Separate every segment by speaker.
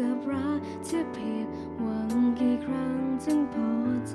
Speaker 1: กับรักที่ผิดหวังกี่ครั้งจึงพอใจ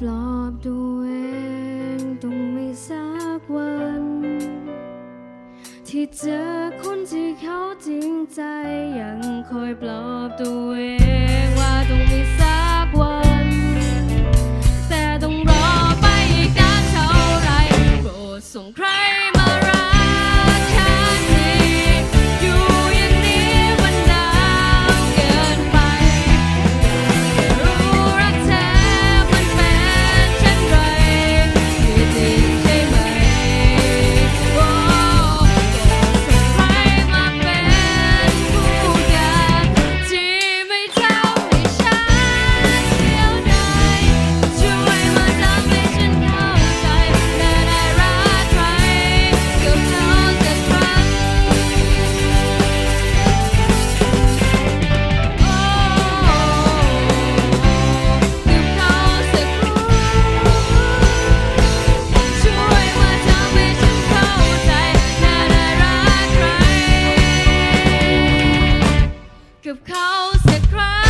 Speaker 1: ปลอบตัวเองต้องไม่สักวัน ที่เจอคนที่เขาจริงใจยังคอยปลอบตัวเองว่าต้องมีสักวัน แต่ต้องรอไปอีกนานเท่าไรโปรดส่งใคร house, a cry.